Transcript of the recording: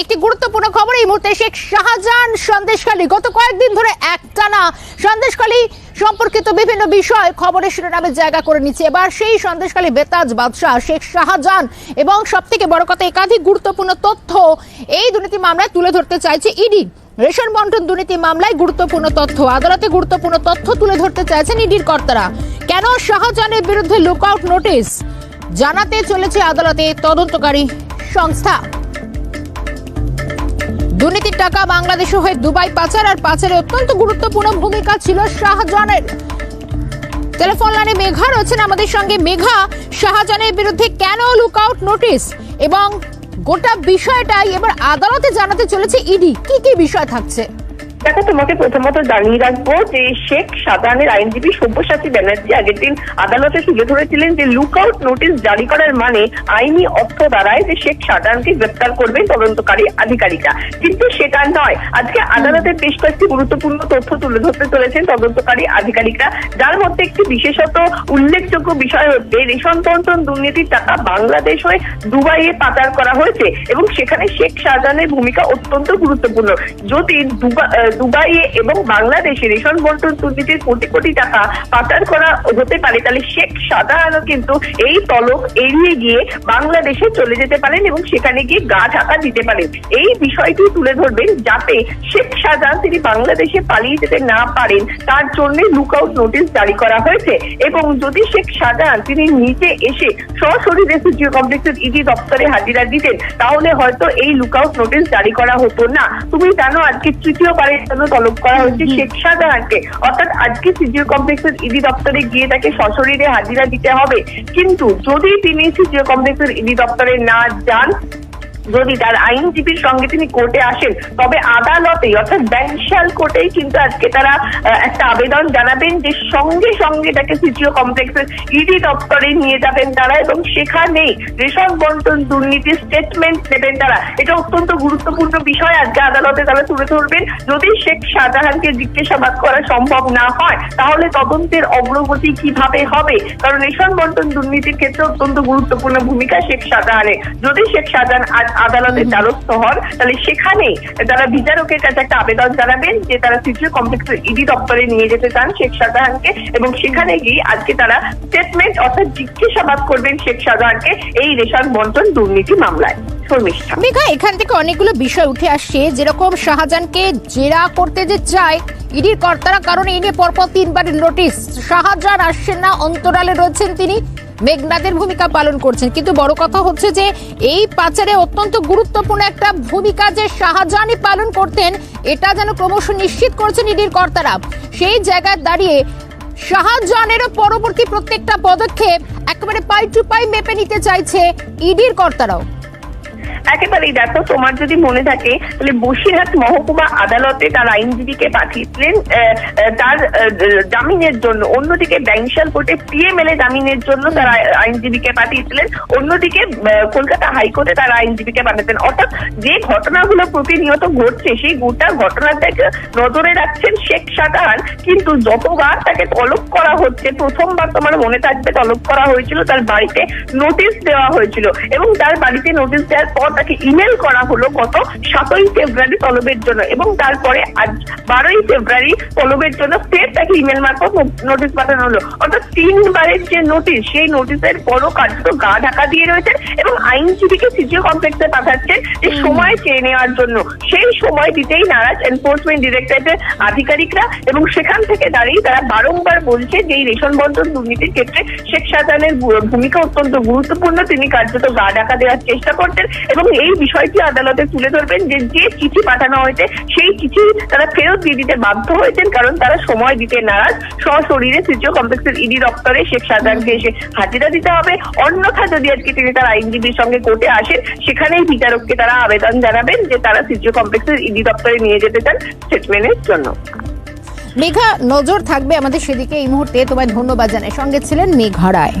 একটি গুরুত্বপূর্ণ খবর, এই মুহূর্তে শেখ শাহজাহান সন্দেশখালী। গত কয়েকদিন ধরে একটানা সন্দেশখালী সম্পর্কিত বিভিন্ন বিষয় খবরের শিরোনামে জায়গা করে নিচ্ছে। এবার সেই সন্দেশখালী বেতাজ বাদশাহ শেখ শাহজাহান এবং সব থেকে বড় কথা, একাধিক গুরুত্বপূর্ণ তথ্য এই দুর্নীতি মামলায় তুলে ধরতে চাইছে ইডি। রেশন বন্টন দুর্নীতি মামলায় গুরুত্বপূর্ণ তথ্য, আদালতে গুরুত্বপূর্ণ তথ্য তুলে ধরতে চাইছেন ইডির কর্তারা। কেন শাহজাহানের বিরুদ্ধে লুকআউট নোটিশ জানাতে চলেছে আদালতে তদন্তকারী সংস্থা। দুর্নীতির টাকা বাংলাদেশে হয়ে দুবাই পাচার আর পাচারে অত্যন্ত গুরুত্বপূর্ণ ভূমিকা ছিল শাহজাহানের। টেলিফোন লাইনে মেঘা রয়েছেন আমাদের সঙ্গে। মেঘা, শাহজাহানের বিরুদ্ধে কেন লুকআউট নোটিশ এবং গোটা বিষয়টাই এবার আদালতে জানাতে চলেছে ইডি। কি কি বিষয় থাকছে? দেখো তোমাকে প্রথমত জানিয়ে রাখব যে শেখ সাধারণের আইনজীবী সব্যসাচী ব্যানার্জি আগের দিন আদালতে তুলে ধরেছিলেন যে লুকআউট নোটিশ জারি করার মানে আইনি অর্থ দ্বারায় যে শেখ সাধারণকে গ্রেপ্তার করবেন তদন্তকারী আধিকারিকরা। কিন্তু সেটা নয়। আজকে আদালতে বেশ কয়েকটি গুরুত্বপূর্ণ তথ্য তুলে ধরতে চলেছেন তদন্তকারী আধিকারিকরা। যার মধ্যে একটি বিশেষত উল্লেখযোগ্য বিষয় হচ্ছে রেশন বন্টন দুর্নীতির টাকা বাংলাদেশ হয়ে দুবাইয়ে পাচার করা হয়েছে এবং সেখানে শেখ শাহজাহানের ভূমিকা অত্যন্ত গুরুত্বপূর্ণ। যদি দুবা- আহ, দুবাইয়ে এবং বাংলাদেশে রেশন বন্টন দুর্নীতির কোটি কোটি টাকা পাচার করা হতে পারে, তাহলে শেখ শাহজাহানও কিন্তু এই তলক এড়িয়ে গিয়ে বাংলাদেশে চলে যেতে পারেন এবং সেখানে গিয়ে গা ঢাকা দিতে পারেন। এই বিষয়টি তুলে ধরবেন যাতে শেখ শাহজাহান তিনি বাংলাদেশে পালিয়ে যেতে না পারেন, তার জন্য লুকআউট নোটিশ জারি করা হয়েছে এবং যদি শেখ শাহজাহান তিনি নিজে এসে সশরীরে সিজিও কমপ্লেক্সের ইডি দপ্তরে হাজিরা দিতেন, তাহলে হয়তো এই লুকআউট নোটিশ জারি করা হতো না। তুমি জানো আজকে তৃতীয়বারের জন্য তলব করা হয়েছে। শেখ শাহজাহানকে। অর্থাৎ আজকে সিজিও কমপ্লেক্সের ইডি দপ্তরে গিয়ে তাকে সশরীরে হাজিরা দিতে হবে। কিন্তু যদি তিনি সিজিও কমপ্লেক্সের ইডি দপ্তরে না যান যদি তার আইনজীবীর সঙ্গে তিনি কোর্টে আসেন, তবে আদালতেই, অর্থাৎ ব্যাংশাল কোর্টেই কিন্তু আজকে তারা একটা আবেদন জানাবেন যে সঙ্গে সঙ্গে তাকে সিটিও কমপ্লেক্সের ইডি দপ্তরে নিয়ে যাবেন তারা এবং সেখানেই রেশন বন্টন দুর্নীতি স্টেটমেন্ট নেবেন তারা। এটা অত্যন্ত গুরুত্বপূর্ণ বিষয়। আজকে আদালতে তারা তুলে ধরবেন, যদি শেখ শাহজাহানকে জিজ্ঞাসাবাদ করা সম্ভব না হয়, তাহলে তদন্তের অগ্রগতি কীভাবে হবে? কারণ রেশন বন্টন দুর্নীতির ক্ষেত্রে অত্যন্ত গুরুত্বপূর্ণ ভূমিকা শেখ শাহজাহানের। যদি শেখ শাহজাহান আজ আদালতের দ্বারস্থ হন তাহলে সেখানে তারা বিচারকের কাছে একটা আবেদন জানাবেন যে তারা সিটিও কমপ্লেক্সের ইডি দপ্তরে নিয়ে যেতে চান শেখ শাহজাহানকে এবং সেখানে গিয়ে আজকে তারা স্টেটমেন্ট অর্থাৎ জিজ্ঞাসাবাদ করবেন শেখ শাহজাহানকে এই রেশন বন্টন দুর্নীতি মামলায়। মেঘা এখান থেকে অনেকগুলো বিষয় উঠে আসছে। যেরকম শাহজাহানকে জেরা করতে যে চায় ইডির কর্তারা কারণ এই নিয়ে পরপর তিনবার নোটিশ শাহজাহান আসছেন না অন্তরালে রয়েছেন তিনি। মেঘনাদের ভূমিকা পালন করছেন। কিন্তু বড় কথা হচ্ছে যে এই পাচারে অত্যন্ত গুরুত্বপূর্ণ একটা ভূমিকা যে শাহজাহানি পালন করতেন, এটা যেন ক্রমশ নিশ্চিত করছেন ইডির কর্তারা। সেই জায়গায় দাঁড়িয়ে শাহজাহানেরও পরবর্তী প্রত্যেকটা পদক্ষেপ একেবারে পাই টু পাই মেপে নিতে চাইছে ইডির কর্তারাও। একেবারেই দেখো তোমার যদি মনে থাকে, তাহলে বসিরহাট মহকুমা আদালতে তার আইনজীবীকে পাঠিয়েছিলেন তার জামিনের জন্য। অন্যদিকে ব্যাংশাল কোর্টে পিএমএলএ জামিনের জন্য তার আইনজীবীকে পাঠিয়েছিলেন। অন্যদিকে কলকাতা হাইকোর্টে তার আইনজীবীকে পাঠাতেন। অর্থাৎ যে ঘটনাগুলো প্রতিনিয়ত ঘটছে, সেই গোটা ঘটনাটাকে নজরে রাখছেন শেখ শাহজাহান কিন্তু যতবার তাকে তলব করা হচ্ছে, প্রথমবার তোমার মনে থাকবে তলব করা হয়েছিল, তার বাড়িতে নোটিশ দেওয়া হয়েছিল। এবং তার বাড়িতে নোটিশ দেওয়ার পর তাকে ইমেল করা হলো গত সাতই ফেব্রুয়ারি তলবের জন্য এবং তারপরে আজ বারোই ফেব্রুয়ারি তলবের জন্য ফের তাকে ইমেল মারফত নোটিশ পাঠানো হলো। অর্থাৎ তিনবারের যে নোটিশ সেই নোটিশের বড় কার্যত গা ঢাকা দিয়ে রয়েছে এবং আইনজীবীকে সিজিও কমপ্লেক্সে পাঠাচ্ছেন যে সময় চেয়ে নেওয়ার জন্য। সেই সময় দিতেই নারাজ এনফোর্সমেন্ট ডিরেক্টরেটের আধিকারিকরা এবং সেখান থেকে দাঁড়িয়ে তারা বারংবার বলছে যে এই রেশন বন্টন দুর্নীতির ক্ষেত্রে শেখ শাহজাহানের ভূমিকা অত্যন্ত গুরুত্বপূর্ণ। তিনি কার্যত গা ঢাকা দেওয়ার চেষ্টা করতেন এবং এই বিষয়টি আদালতে তুলে ধরবেন যে যে চিঠি পাঠানো হয়েছে, সেই চিঠি তারা ফেরত দিয়ে দিতে বাধ্য হয়েছেন কারণ তারা সময় দিতে নারাজ। সশরীরে সিজিও কমপ্লেক্সের ইডি দপ্তরে শেখ শাহজাহানকে এসে হাজিরা দিতে হবে। অন্যথা যদি আজকে তিনি তার আইনজীবীর সঙ্গে কোর্টে আসেন, সেখানেই বিচারককে তারা আবেদন জানাবেন যে তারা সিজিও কমপ্লেক্সের ইডি দপ্তরে নিয়ে যেতে চান স্টেটমেন্টের জন্য। মেঘা, নজর থাকবে আমাদের সেদিকে এই মুহূর্তে। তোমায় ধন্যবাদ জানাই। সঙ্গে ছিলেন মেঘা রায়।